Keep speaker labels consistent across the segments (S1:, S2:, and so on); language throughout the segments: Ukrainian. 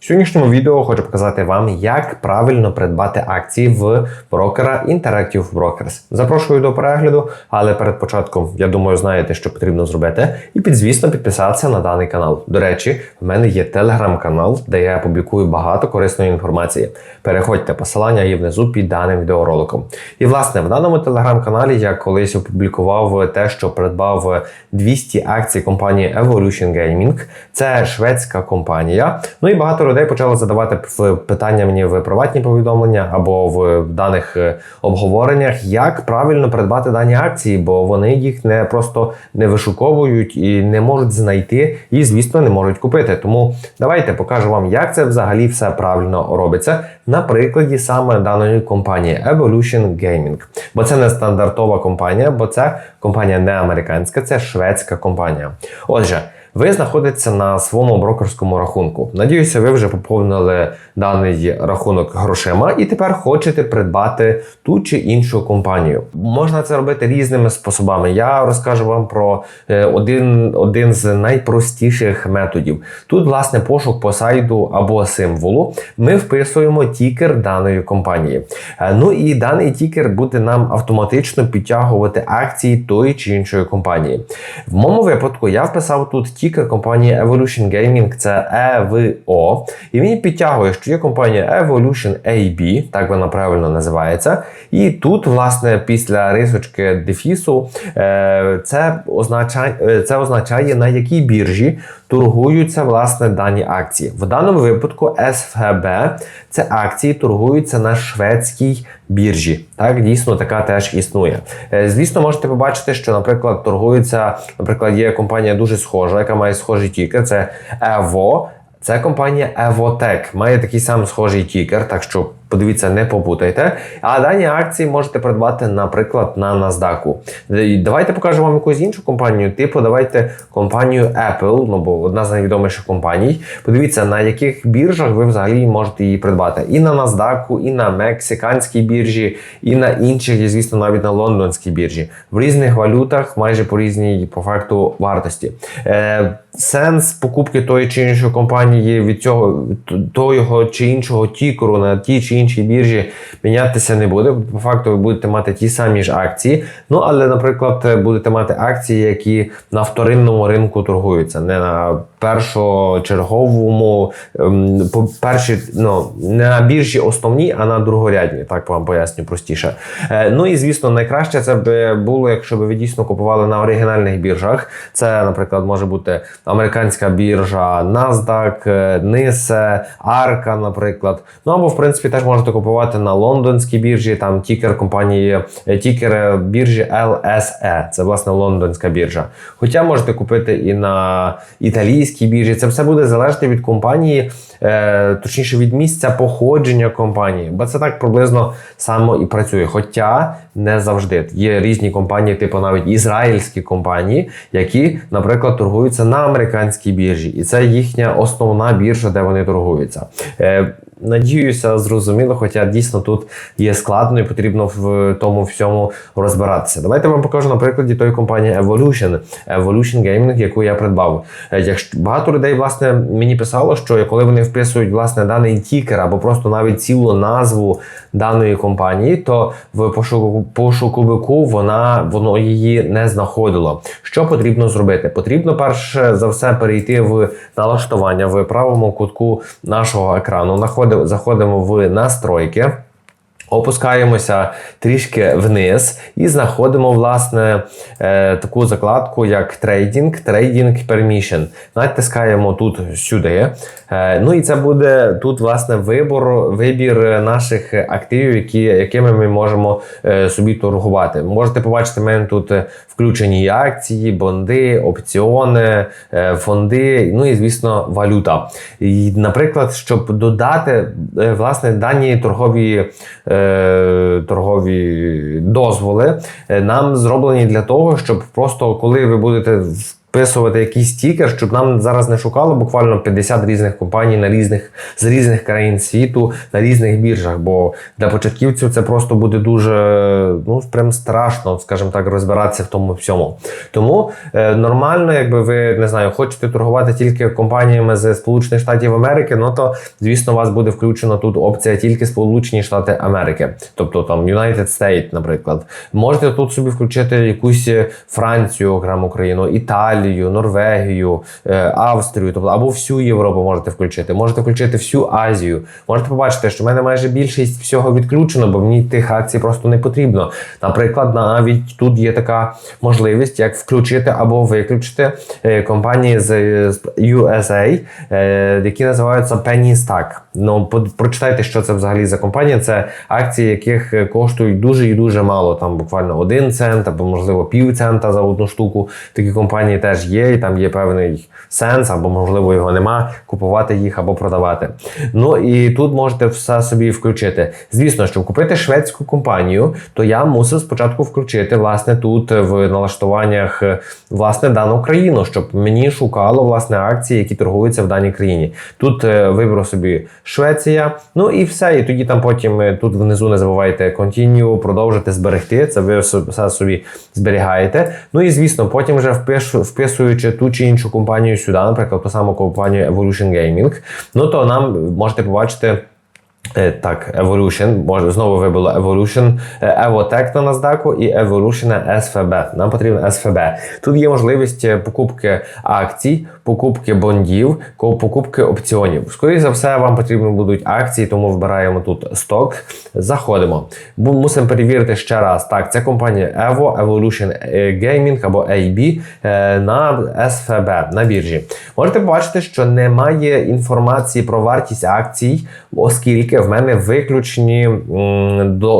S1: В сьогоднішньому відео хочу показати вам, як правильно придбати акції в брокера Interactive Brokers. Запрошую до перегляду, але перед початком, я думаю, знаєте, що потрібно зробити. І підзвісно підписатися на даний канал. До речі, в мене є телеграм-канал, де я публікую багато корисної інформації. Переходьте, посилання є внизу під даним відеороликом. І власне в даному телеграм-каналі я колись опублікував те, що придбав 200 акцій компанії Evolution Gaming. Це шведська компанія. Ну і багато людей почали задавати питання мені в приватні повідомлення або в даних е, обговореннях, як правильно придбати дані акції, бо вони їх не просто не вишуковують і не можуть знайти, і звісно не можуть купити. Тому давайте покажу вам, як це взагалі все правильно робиться на прикладі саме даної компанії Evolution Gaming. Бо це не стандартова компанія, бо це компанія не американська, це шведська компанія. Отже. Ви знаходитеся на своєму брокерському рахунку. Надіюся, ви вже поповнили даний рахунок грошима і тепер хочете придбати ту чи іншу компанію. Можна це робити різними способами. Я розкажу вам про е, один, один з найпростіших методів. Тут, власне, пошук по сайту або символу. Ми вписуємо тікер даної компанії. Е, Ну і даний тікер буде нам автоматично підтягувати акції тої чи іншої компанії. В моєму випадку я вписав тут тікер компанії Evolution Gaming, це EVO. І він підтягує, що є компанія Evolution AB, так вона правильно називається. І тут, власне, після рисочки дефісу, е, це означає, е, це означає на якій біржі торгуються власне дані акції. В даному випадку СФБ це акції торгуються на шведській біржі. Так, дійсно така теж існує. Е, Звісно, можете побачити, що, наприклад, торгуються, наприклад, є компанія дуже схожа, яка має схожий тікер. Це EVO. Це компанія Evotech. Має такий сам схожий тікер, так що подивіться, не попутайте. А дані акції можете придбати, наприклад, на NASDAQ. Давайте покажу вам якусь іншу компанію. Типу, давайте компанію Apple, ну бо одна з найвідоміших компаній. Подивіться, на яких біржах ви взагалі можете її придбати. І на NASDAQ, і на мексиканській біржі, і на інших, і звісно, навіть на лондонській біржі. В різних валютах, майже по різній по факту вартості. Е, Сенс покупки тої чи іншої компанії від цього того чи іншого тікеру на тій чи іншій біржі мінятися не буде. По факту ви будете мати ті самі ж акції. Ну але, наприклад, будете мати акції, які на вторинному ринку торгуються, не на першочерговому, ем, перші, ну не на біржі основній, а на другорядній. Так вам поясню простіше. Е, ну і звісно, найкраще це б було, якщо б ви дійсно купували на оригінальних біржах. Це, наприклад, може бути американська біржа, NASDAQ, е, NISE, ARCA, наприклад. Ну або в принципі теж можете купувати на лондонській біржі, там тікер компанії, е, тікер біржі LSE. Це власне лондонська біржа. Хоча можете купити і на італійській біржі. Це все буде залежати від компанії, е, точніше від місця походження компанії, бо це так приблизно само і працює. Хоча не завжди є різні компанії, типу навіть ізраїльські компанії, які, наприклад, торгуються на американській біржі, і це їхня основна біржа, де вони торгуються. Надіюся, зрозуміло, хоча дійсно тут є складно і потрібно в тому всьому розбиратися. Давайте вам покажу на прикладі тої компанії Evolution, Evolution Gaming, яку я придбав. Е, Якщо багато людей власне мені писало, що коли вони вписують власне даний тікер або просто навіть цілу назву даної компанії, то в пошуковику вона воно її не знаходило. Що потрібно зробити? Потрібно перше за все перейти в налаштування в правому кутку нашого екрану. Заходимо в настройки. Опускаємося трішки вниз і знаходимо власне е, таку закладку, як трейдинг, трейдинг permission. Натискаємо тут сюди. Е, ну і це буде тут власне вибор, вибір наших активів, які, якими ми можемо е, собі торгувати. Можете побачити, в мене тут включені акції, бонди, опціони, фонди, ну і звісно, валюта. І, Наприклад, щоб додати власне дані торгові. Е, торгові дозволи нам зроблені для того, щоб просто коли ви будете вписувати якийсь стікер, щоб нам зараз не шукало буквально 50 різних компаній на різних з різних країн світу на різних біржах. Бо для початківців це просто буде дуже ну прям страшно, скажімо так, розбиратися в тому всьому. Тому е, нормально, якби ви не знаю, хочете торгувати тільки компаніями з Сполучених Штатів Америки, ну то звісно, у вас буде включена тут опція тільки Сполучені Штати Америки, тобто там United States, наприклад. Можете тут собі включити якусь Францію, окремо країну, Італію, Норвегію, е, Австрію, тобто або всю Європу можете включити. Можете включити всю Азію. Можете побачити, що в мене майже більшість всього відключено, бо мені тих акцій просто не потрібно. Наприклад, навіть тут є така можливість, як включити або виключити е, компанії з USA, е, які називаються Penny Stack. Ну, прочитайте, що це взагалі за компанія. Це акції, яких е, коштують дуже і дуже мало. Там буквально один цент або можливо пів цента за одну штуку. Такі компанії теж є, і там є певний сенс, або можливо його нема. Купувати їх або продавати. Ну і тут можете все собі включити. Звісно, щоб купити шведську компанію, то я мусив спочатку включити власне тут е, в налаштуваннях е, власне дану країну, щоб мені шукало власне акції, які торгуються в даній країні. Тут виберу собі Швеція. Ну і все. І тоді там потім е, тут внизу не забувайте continue, продовжити зберегти. Це ви все собі зберігаєте. Ну і звісно, потім вже впишу, вписуючи ту чи іншу компанію сюди, наприклад, ту саму компанію Evolution Gaming, ну то нам можете побачити. Е, Так, Evolution, може знову вибило Evolution, е, Evotech на NASDAQ і Evolution SFB. Нам потрібно SFB. Тут є можливість е, покупки акцій, покупки бондів, покупки опціонів. Скоріше за все, вам потрібні будуть акції, тому вибираємо тут сток. Заходимо. Мусимо перевірити ще раз. Так, це компанія Evo, Evolution Gaming або AB на SFB на біржі. Можете побачити, що немає інформації про вартість акцій, оскільки в мене виключені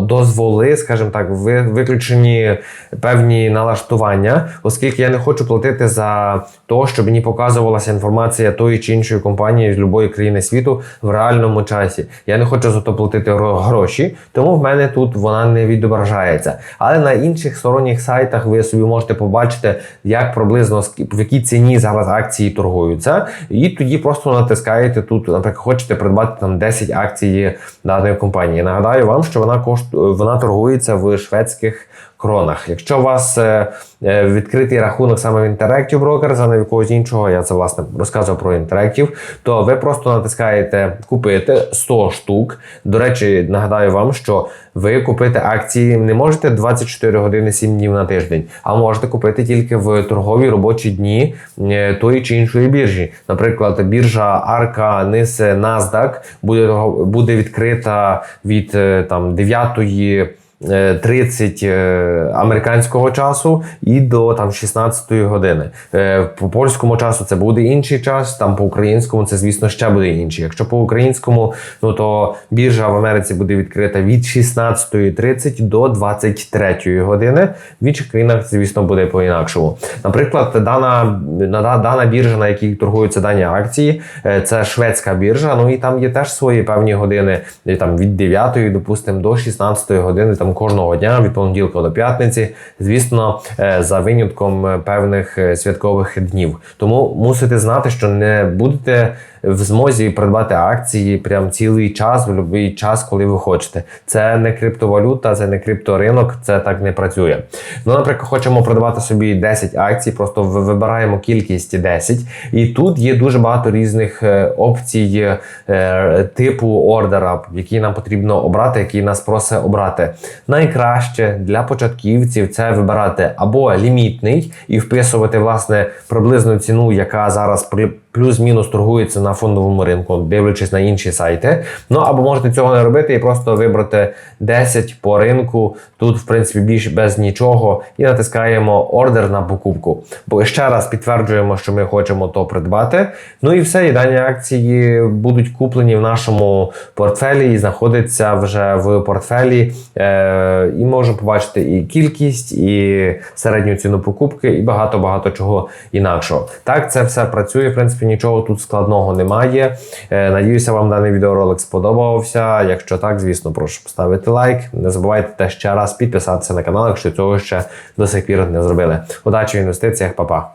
S1: дозволи, скажімо так, виключені певні налаштування, оскільки я не хочу платити за те, щоб мені показувалася інформація тої чи іншої компанії з будь-якої країни світу в реальному часі. Я не хочу за то платити гроші, тому в мене тут вона не відображається. Але на інших сторонніх сайтах ви собі можете побачити, як приблизно в якій ціні зараз акції торгуються, і тоді просто натискаєте тут, наприклад, хочете придбати там 10 акцій даної компанії. Нагадаю вам, що вона коштує, вона торгується в шведських кронах. Якщо у вас е, е, відкритий рахунок саме в Interactive Brokers, а не в якогось іншого, я це власне розказував про Interactive, то ви просто натискаєте купити 100 штук. До речі, нагадаю вам, що ви купити акції не можете 24 години 7 днів на тиждень, а можете купити тільки в торгові робочі дні е, тої чи іншої біржі. Наприклад, біржа Арка Низ NASDAQ буде, буде відкрита від там 9 е, 30 е, американського часу і до там 16 години. Е, По польському часу це буде інший час, там по українському це, звісно, ще буде інший. Якщо по українському, ну то біржа в Америці буде відкрита від 16.30 до 23 години. В інших країнах, звісно, буде по-інакшому. Наприклад, дана, на- дана біржа, на якій торгуються дані акції, е, це шведська біржа. Ну і там є теж свої певні години, там від 9, допустимо, до 16 години, там кожного дня, від понеділка до п'ятниці, звісно, е, за винятком е, певних е, святкових днів. Тому мусите знати, що не будете в змозі придбати акції прям цілий час, в будь-який час, коли ви хочете. Це не криптовалюта, це не крипторинок, це так не працює. Ну, наприклад, хочемо придбати собі 10 акцій, просто вибираємо кількість 10, і тут є дуже багато різних е, опцій е, типу ордера, які нам потрібно обрати, які нас просить обрати. Найкраще для початківців це вибирати або лімітний і вписувати власне приблизну ціну, яка зараз плюс-мінус торгується на фондовому ринку, дивлячись на інші сайти. Ну або можете цього не робити і просто вибрати 10 по ринку. Тут, в принципі, більш без нічого, і натискаємо ордер на покупку. Бо ще раз підтверджуємо, що ми хочемо то придбати. Ну і все, і дані акції будуть куплені в нашому портфелі і знаходяться вже в портфелі. Е, і можемо побачити і кількість, і середню ціну покупки, і багато-багато чого інакшого. Так, це все працює. В принципі, нічого тут складного немає. Е, надіюся, вам даний відеоролик сподобався. Якщо так, звісно, прошу поставити лайк. Не забувайте ще раз підписатися на канал, якщо цього ще до сих пір не зробили. Удачі в інвестиціях, па-па!